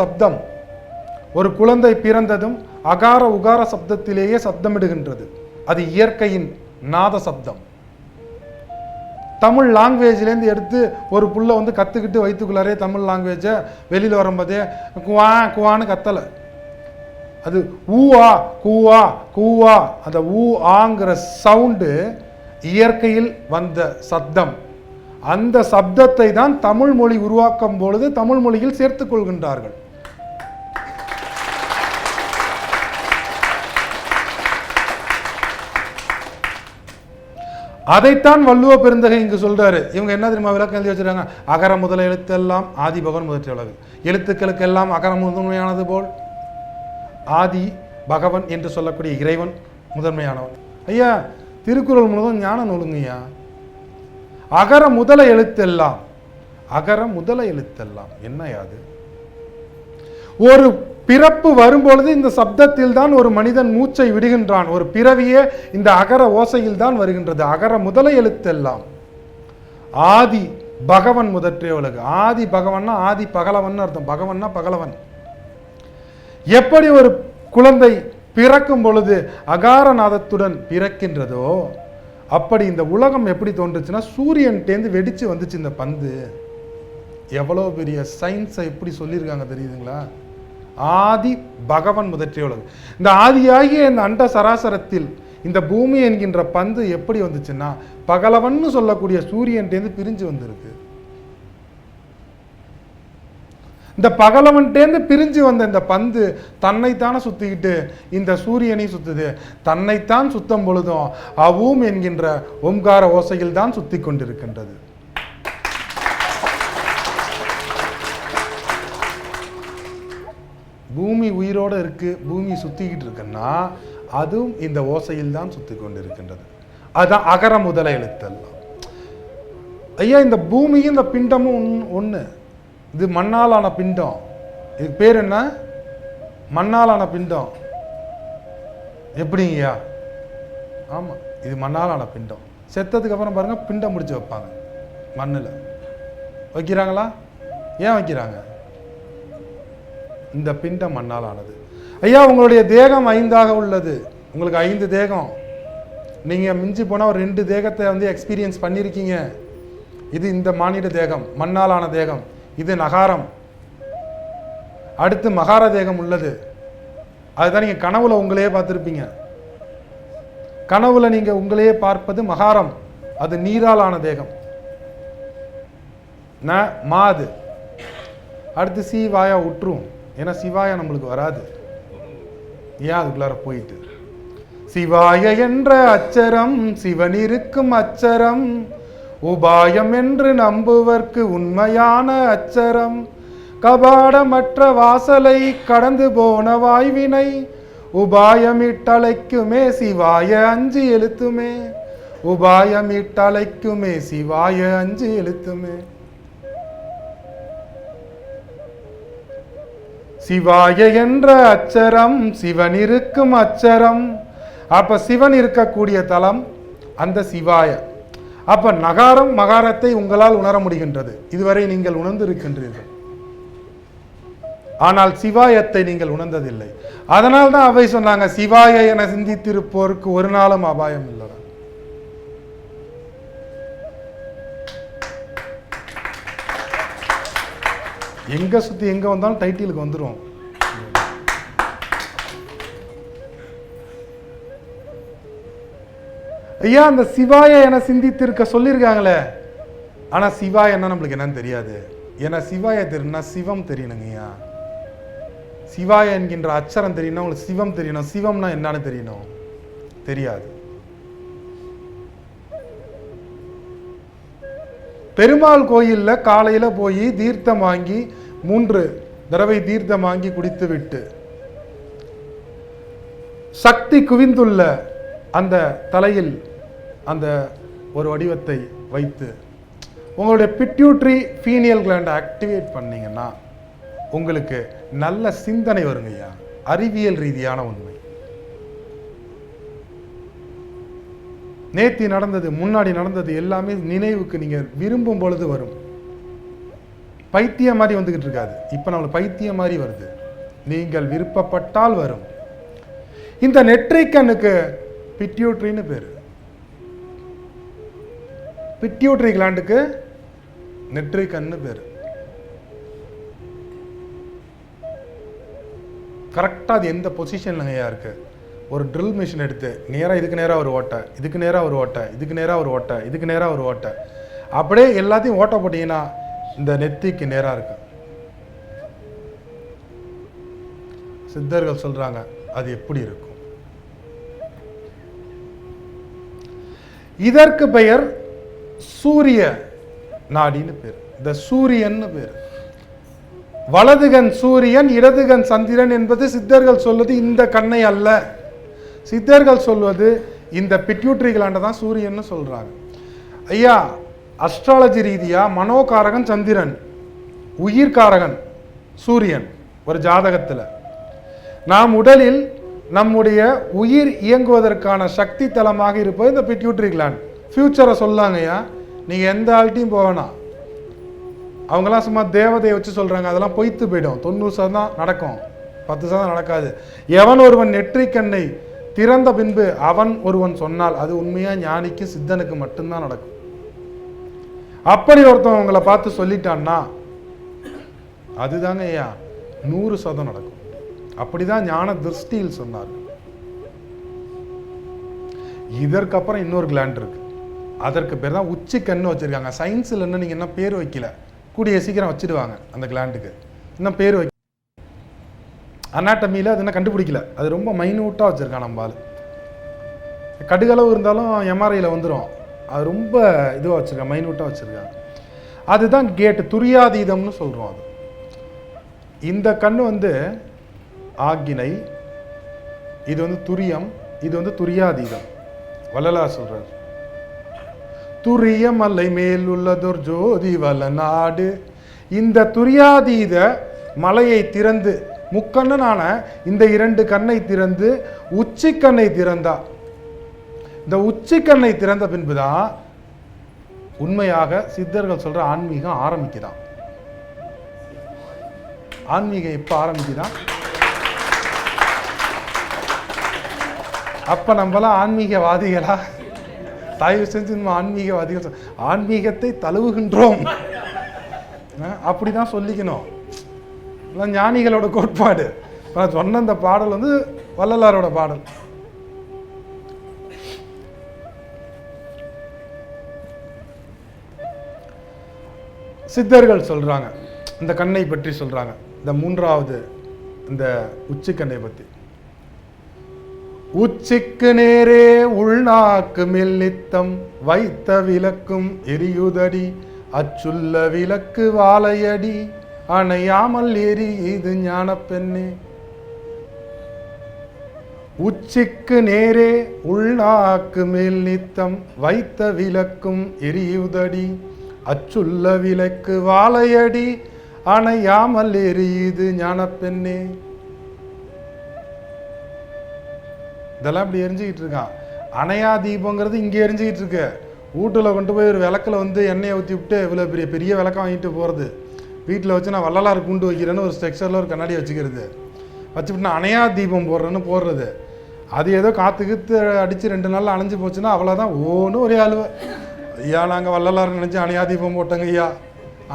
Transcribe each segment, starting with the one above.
சப்தம். ஒரு குழந்தை பிறந்ததும் அகார உகார சப்தத்திலேயே சப்தமிடுகின்றது. அது இயற்கையின் நாத சப்தம். தமிழ் லாங்குவேஜ்லேருந்து எடுத்து ஒரு புள்ள வந்து கற்றுக்கிட்டு வைத்துக்குள்ளாரே தமிழ் லாங்குவேஜை வெளியில் வரும்போதே குவா குவான்னு கத்தலை. அது ஊவா கூவா கூவா. அந்த ஊ ஆங்கிற சவுண்டு இயற்கையில் வந்த சப்தம். அந்த சப்தத்தை தான் தமிழ் மொழி உருவாக்கும் பொழுது தமிழ் மொழியில் சேர்த்து கொள்கின்றார்கள். அதைத்தான் வள்ளுவ பெருந்தகை இங்கு சொல்றாரு. இவங்க என்ன தெரியுமா விளக்கம் எழுதி வச்சிருக்காங்க? அகர முதல எழுத்தெல்லாம் ஆதி பகவன் முதற்ற எழுத்துக்களுக்கு எழுத்துக்களுக்கெல்லாம் அகரம் முதன்மையானது போல். ஆதி பகவன் என்று சொல்லக்கூடிய இறைவன் முதன்மையானவன். ஐயா திருக்குறள் முழுவதும் ஞான நூலுங்கய்யா அகர முதல எழுத்தெல்லாம் அகர முதல எழுத்தெல்லாம் என்ன அது? ஒரு பிறப்பு வரும்பொழுது இந்த சப்தத்தில் தான் ஒரு மனிதன் மூச்சை விடுகின்றான். ஒரு பிறவியே இந்த அகர ஓசையில் தான் வருகின்றது. அகர முதல எழுத்தெல்லாம். ஆதி பகவன் முதற்றே உலகு. ஆதி பகவன்னா ஆதி பகலவன் அர்த்தம். பகவன்னா பகலவன். எப்படி ஒரு குழந்தை பிறக்கும் பொழுது அகாரநாதத்துடன் பிறக்கின்றதோ அப்படி இந்த உலகம் எப்படி தோன்றுச்சுன்னா சூரியன்டேந்து வெடிச்சு வந்துச்சு இந்த பந்து. எவ்வளோ பெரிய சயின்ஸை எப்படி சொல்லியிருக்காங்க தெரியுதுங்களா? ஆதி பகவன் முதற்றியுள்ளது. இந்த ஆதியாகிய இந்த அண்ட சராசரத்தில் இந்த பூமி என்கின்ற பந்து எப்படி வந்துச்சுன்னா பகலவன்னு சொல்லக்கூடிய சூரியன்டேந்து பிரிஞ்சு வந்திருக்கு. இந்த பகலவன்டேந்து பிரிஞ்சு வந்த இந்த பந்து தன்னைத்தானே சுத்திக்கிட்டு இந்த சூரியனை சுத்துது. தன்னைத்தான் சுத்தம் பொழுதும் அவும் என்கின்ற ஓம்கார ஓசையில் தான் சுத்தி கொண்டிருக்கின்றது பூமி உயிரோடு இருக்கு பூமி சுற்றிக்கிட்டு இருக்குன்னா அதுவும் இந்த ஓசையில் தான் சுற்றிக்கொண்டு இருக்கின்றது அதுதான் அகர முதல எழுத்தெல்லாம் ஐயா இந்த பூமியும் இந்த பிண்டமும் ஒன்று இது மண்ணாலான பிண்டம். இதுக்கு பேர் என்ன? மண்ணாலான பிண்டம். எப்படிங்கய்யா? ஆமாம் இது மண்ணாலான பிண்டம். செத்ததுக்கு அப்புறம் பாருங்க பிண்டம் முடிச்சு வைப்பாங்க. மண்ணில். வைக்கிறாங்களா? ஏன் வைக்கிறாங்க? இந்த பிண்டம் மண்ணால் ஆனது ஐயா உங்களுடைய தேகம் ஐந்தாக உள்ளது. உங்களுக்கு ஐந்து தேகம். நீங்கள் மிஞ்சி போனால் ஒரு ரெண்டு தேகத்தை வந்து எக்ஸ்பீரியன்ஸ் பண்ணியிருக்கீங்க இது இந்த மானிட தேகம் மண்ணாலான தேகம். இது நகாரம். அடுத்து மகார தேகம் உள்ளது. அதுதான் நீங்கள் கனவுல உங்களையே பார்த்துருப்பீங்க. கனவுல நீங்கள் உங்களையே பார்ப்பது மகாரம். அது நீரால் ஆன தேகம். ந மாது அடுத்து சீவாயா உற்றும். ஏன்னா சிவாயா நம்மளுக்கு வராது. ஏன் அதுக்குள்ளார போயிட்டு? சிவாய என்ற அச்சரம் சிவன் இருக்கும் அச்சரம் உபாயம் என்று நம்புவர்க்கு உண்மையான அச்சரம். கபாடமற்ற வாசலை கடந்து போன வாய்வினை உபாயமிட்டலைக்குமே சிவாய அஞ்சு எழுத்துமே. உபாயமிட்டலைக்குமே சிவாய அஞ்சு எழுத்துமே. சிவாய என்ற அச்சரம் சிவன் இருக்கும் அச்சரம். அப்ப சிவன் இருக்கக்கூடிய தலம் அந்த சிவாய. அப்ப நகாரம் மகாரத்தை உங்களால் உணர முடிகின்றது. இதுவரை நீங்கள் உணர்ந்திருக்கின்றீர்கள். ஆனால் சிவாயத்தை நீங்கள் உணர்ந்ததில்லை. அதனால் தான் அவை சொன்னாங்க சிவாய என சிந்தித்திருப்போருக்கு ஒரு நாளும் அபாயம் இல்லை எங்கே சுற்றி எங்கே வந்தாலும் டைட்டிலுக்கு வந்துடும் ஐயா அந்த சிவாய என சிந்தித்திருக்க சொல்லியிருக்காங்களே. ஆனால் சிவாயன்னா என்ன நம்மளுக்கு என்னன்னு தெரியாது. ஏன்னா சிவாய தெரியும்னா சிவம் தெரியணுங்க ஐயா. சிவாய என்கின்ற அச்சரம் தெரியணும் உங்களுக்கு சிவம் தெரியணும். சிவம்னா என்னன்னு தெரியணும். தெரியாது. பெருமாள் கோயிலில் காலையில் போய் தீர்த்தம் வாங்கி மூன்று தடவை தீர்த்தம் வாங்கி குடித்து விட்டு சக்தி குவிந்துள்ள அந்த தலையில் அந்த ஒரு வடிவத்தை வைத்து உங்களுடைய பிட்யூட்ரி ஃபீனியல் கிளாண்டை ஆக்டிவேட் பண்ணிங்கன்னா உங்களுக்கு நல்ல சிந்தனை வருங்கய்யா. அறிவியல் ரீதியான உண்மை. நேத்தி நடந்தது முன்னாடி நடந்தது எல்லாமே நினைவுக்கு நீங்கள் விரும்பும் பொழுது வரும். பைத்தியம் மாதிரி வந்துக்கிட்டு இருக்காது. இப்போ நம்மளுக்கு பைத்தியம் மாதிரி வருது. நீங்கள் விருப்பப்பட்டால் வரும். இந்த நெற்றிக்கண்ணுக்கு பிட்யூட்ரின்னு பேர். பிட்யூட்ரி கிளாண்டுக்கு நெற்றிக்கண்ணு பேர். கரெக்டாக அது எந்த பொசிஷன்லங்கய்யா இருக்கு? ஒரு ட்ரில் மிஷின் எடுத்து நேராக இதுக்கு நேராக ஒரு ஓட்டை இதுக்கு நேராக ஒரு ஓட்டை இதுக்கு நேராக ஒரு ஓட்டை இதுக்கு நேராக ஒரு ஓட்டை. அப்படியே எல்லாத்தையும் ஓட்ட போட்டிங்கன்னா இந்த நெத்திக்கு நேராக இருக்கு. சித்தர்கள் சொல்கிறாங்க அது எப்படி இருக்கும்? இதற்கு பெயர் சூரிய நாடின்னு பேர். இந்த சூரியன்னு பேர். வலதுகன் சூரியன் இடதுகன் சந்திரன் என்பது சித்தர்கள் சொல்வது இந்த கண்ணை அல்ல. சித்தர்கள் சொல்வது இந்த பிட்யூட்ரி கிளாண்டை தான் சூரியன்னு சொல்கிறாங்க ஐயா அஸ்ட்ராலஜி ரீதியாக மனோகாரகன் சந்திரன் உயிர்காரகன் சூரியன் ஒரு ஜாதகத்தில். நாம் உடலில் நம்முடைய உயிர் இயங்குவதற்கான சக்தி தலமாக இருப்பது இந்த பிட்யூட்ரி கிளாண்ட் ஃப்யூச்சரை சொல்லாங்கய்யா நீங்கள் எந்த ஆள்கிட்டையும் போகணும் அவங்களாம் சும்மா தேவதையை வச்சு சொல்கிறாங்க அதெல்லாம் பொய்த்து போயிடும். தொண்ணூறு சதம் நடக்கும். பத்து சதம் நடக்காது. எவன் ஒருவன் நெற்றிக்கண்ணை திறந்த பின்பு அவன் ஒருவன் சொன்னால் அது உண்மையாக ஞானிக்கு சித்தனுக்கு மட்டும்தான் நடக்கும். அப்படி ஒருத்தன் உங்களை பார்த்து சொல்லிட்டான்னா அதுதாங்க ஐயா நூறு சதம் நடக்கும். அப்படிதான் ஞான திருஷ்டியில் சொன்னார் இதற்கப்புறம் இன்னொரு கிளாண்ட் இருக்கு. அதற்கு பேர் தான் உச்சி கண்ணு வச்சிருக்காங்க சயின்ஸில் இன்னும் நீங்கள் என்ன பேர் வைக்கல. கூடிய சீக்கிரம் வச்சிடுவாங்க அந்த கிளாண்டுக்கு இன்னும் பேர் வைக்க அனாட்டமியில் அது என்ன கண்டுபிடிக்கல. அது ரொம்ப மைன்யூட்டாக வச்சுருக்கான் நம்ம ஆள். கடுகளவு இருந்தாலும் எம்ஆர்ஐயில் வந்துடும் அது ரொம்ப இதுவாக வச்சுருக்காங்க மைன்யூட்டாக வச்சுருக்காங்க அதுதான் கேட்டு துரியாதீதம்னு சொல்கிறோம் அது. இந்த கண் வந்து ஆக்கினை இது வந்து துரியம் இது வந்து துரியாதீதம். வள்ளலார் சொல்கிறார் துரிய மலை மேல் உள்ளதொரு ஜோதி வல நாடு. இந்த துரியாதீத மலையை திறந்து முக்கண்ணனான இந்த இரண்டு கண்ணை திறந்து உச்சி கண்ணை திறந்தா. இந்த உச்சி கண்ணை திறந்த பின்புதான் உண்மையாக சித்தர்கள் சொல்ற ஆன்மீகம் ஆரம்பிக்குதான் ஆன்மீகம் எப்போ ஆரம்பிக்குதான் அப்ப நம்மலாம் ஆன்மீகவாதிகளா? தயவு செஞ்சு நம்ம ஆன்மீகவாதிகள் ஆன்மீகத்தை தழுவுகின்றோம். அப்படி அப்படிதான் சொல்லிக்கணும். இதெல்லாம் ஞானிகளோட கோட்பாடு. நான் சொன்ன அந்த பாடல் வந்து வள்ளலாரோட பாடல். சித்தர்கள் சொல்கிறாங்க இந்த கண்ணை பற்றி சொல்கிறாங்க இந்த மூன்றாவது இந்த உச்சிக்கண்ணை பற்றி உச்சிக்கு நேரே உள்நாக்கு மெல்லித்தம் வைத்த விளக்கும் எரியுதடி. அச்சுள்ள விளக்கு வாழையடி. அணையாமல் எரி இது ஞான பெண்ணே உச்சிக்கு நேரே உள்நாக்கு மேல் நித்தம் வைத்த விளக்கும் எரியுதடி. அச்சுள்ள விளக்கு வாழையடி அணையாமல் எரியுது ஞான பெண்ணே இதெல்லாம் இப்படி எரிஞ்சுக்கிட்டு இருக்கான் அணையா தீபங்கிறது இங்கே எரிஞ்சுக்கிட்டு இருக்கு. வீட்டில் கொண்டு போய் ஒரு விளக்குல வந்து எண்ணெயை ஊற்றி விட்டு இவ்வளோ பெரிய பெரிய விளக்கம் வாங்கிட்டு போகிறது வீட்டில் வச்சு நான் வள்ளலார் குண்டு வைக்கிறேன்னு ஒரு ஸ்ட்ரக்சரில் ஒரு கண்ணாடி வச்சுக்கிறது. வச்சுவிட்டு நான் அணையா தீபம் போடுறேன்னு போடுறது. அது ஏதோ காற்று கீத்து அடித்து ரெண்டு நாளில் அணைஞ்சு போச்சுன்னா அவ்வளோதான் ஓன்னு ஒரே அழுவ. ஐயா நாங்கள் வள்ளலார் நினச்சி அணையா தீபம் போட்டோங்க ஐயா.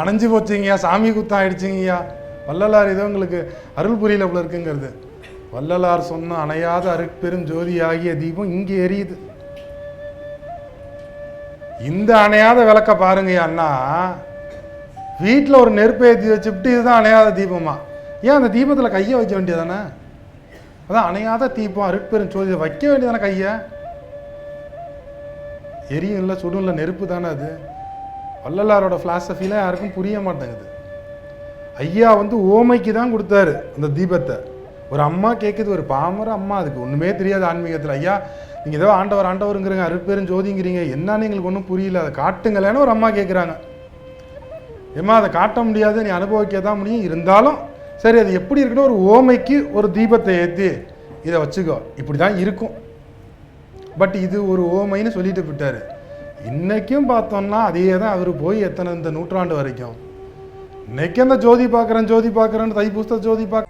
அணைஞ்சு போச்சுங்கய்யா சாமி குத்தம் ஆயிடுச்சுங்கய்யா வள்ளலார் ஏதோ உங்களுக்கு அருள் புரியல போல இருக்குங்கிறது. வள்ளலார் சொன்ன அணையாத அருட்பெரும் ஜோதி ஆகிய தீபம் இங்கே எரியுது. இந்த அணையாத விளக்க பாருங்கய்யா அண்ணா. வீட்டில் ஒரு நெருப்பு ஏற்றி வச்சுட்டு இதுதான் அணையாத தீபமா? ஏன் அந்த தீபத்தில் கையை வைக்க வேண்டியதானே? அதான் அணையாத தீபம் அருட்பெரும் ஜோதி வைக்க வேண்டியதானே கையை? எரியும் இல்லை சுடும் இல்லை நெருப்பு தானே அது? வள்ளலாரோட ஃபிலாசபிலாம் யாருக்கும் புரிய மாட்டேங்குது. ஐயா வந்து ஓமைக்கு தான் கொடுத்தாரு அந்த தீபத்தை. ஒரு அம்மா கேட்குது ஒரு பாமர அம்மா அதுக்கு ஒன்றுமே தெரியாது ஆன்மீகத்தில். ஐயா நீங்கள் ஏதோ ஆண்டவர் ஆண்டவருங்கிறீங்க அருட்பெரும் ஜோதிங்கிறீங்க என்னன்னு எங்களுக்கு ஒன்றும் புரியல அதை காட்டுங்களேன்னு ஒரு அம்மா கேட்குறாங்க ஏமா அதை காட்ட முடியாது நீ அனுபவிக்க தான் முடியும். இருந்தாலும் சரி அது எப்படி இருக்குன்னு ஒரு ஓமைக்கு ஒரு தீபத்தை ஏற்றி இதை வச்சுக்கோ. இப்படி தான் இருக்கும். பட் இது ஒரு ஓமைன்னு சொல்லிட்டு விட்டார். இன்றைக்கும் பார்த்தோம்னா அதே தான் அவர் போய் எத்தனை இந்த நூற்றாண்டு வரைக்கும். இன்னைக்கு அந்த ஜோதி பார்க்குறேன் ஜோதி பார்க்குறேன்னு தைப்பூசத்தை ஜோதி பார்க்க